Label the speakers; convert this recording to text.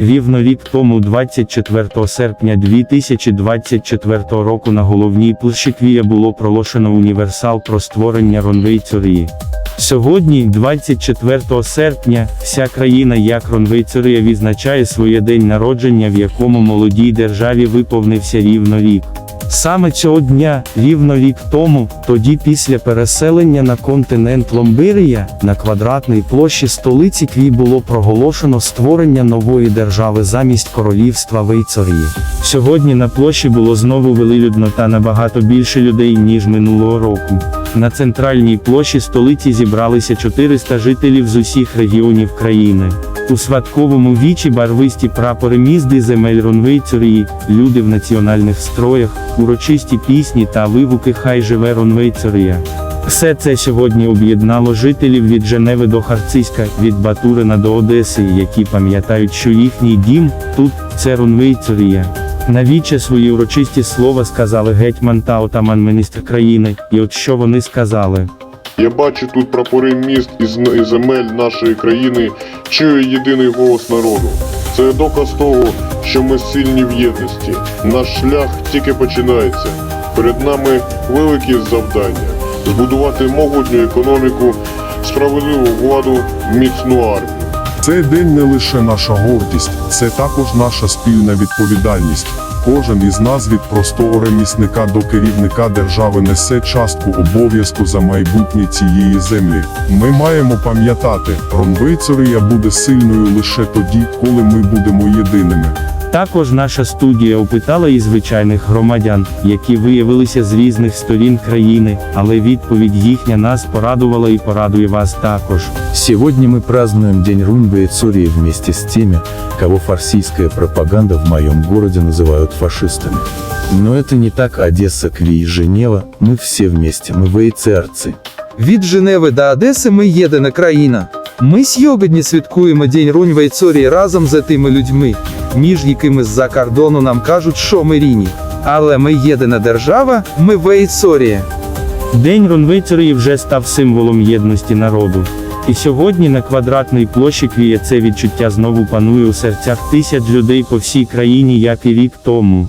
Speaker 1: Рівно рік тому, 24 серпня 2024 року на головній площі Квія було проголошено універсал про створення Ронвейцюрії. Сьогодні, 24 серпня, вся країна як Ронвейцюрія відзначає своє день народження, в якому молодій державі виповнився рівно рік. Саме цього дня, рівно рік тому, тоді після переселення на континент Ломбирія, на квадратній площі столиці Кві було проголошено створення нової держави замість королівства Вейцорії. Сьогодні на площі було знову велелюдно та набагато більше людей, ніж минулого року. На центральній площі столиці зібралися 400 жителів з усіх регіонів країни. У святковому вічі барвисті прапори мізди земель Ронвейцурії, люди в національних строях, урочисті пісні та вигуки Хай живе Ронвейцурія. Все це сьогодні об'єднало жителів від Женеви до Харциська, від Батурина до Одеси, які пам'ятають, що їхній дім тут це Ронвейцурія. Навіче свої урочисті слова сказали гетьман та отаман міністр країни, і от що вони сказали.
Speaker 2: Я бачу тут прапори міст і земель нашої країни, чую єдиний голос народу. Це доказ того, що ми сильні в єдності. Наш шлях тільки починається. Перед нами великі завдання: збудувати могутню економіку, справедливу владу, міцну армію.
Speaker 3: Цей день не лише наша гордість, це також наша спільна відповідальність. Кожен із нас від простого ремісника до керівника держави несе частку обов'язку за майбутнє цієї землі. Ми маємо пам'ятати, Ронвейцерія буде сильною лише тоді, коли ми будемо єдиними.
Speaker 1: Також наша студія опитала і звичайних громадян, які виявилися з різних сторін країни, але відповідь їхня нас порадувала і порадує вас також.
Speaker 4: Сегодня мы празднуем День Рунбе и Цурии вместе с теми, кого фарсийская пропаганда в моем городе называют фашистами. Но это не так Одесса, Кви и Женева, мы все вместе, мы вейцерцы.
Speaker 5: Від Женеви до Одеси ми єдина країна. Ми сьогодні святкуємо День Рунь Вейцорії разом з тими людьми, між якими з-за кордону нам кажуть, що ми ріні. Але ми єдина держава, ми Вейцорія.
Speaker 1: День Ронвейцерії вже став символом єдності народу. І сьогодні на квадратній площі квіє це відчуття знову панує у серцях тисяч людей по всій країні, як і рік тому.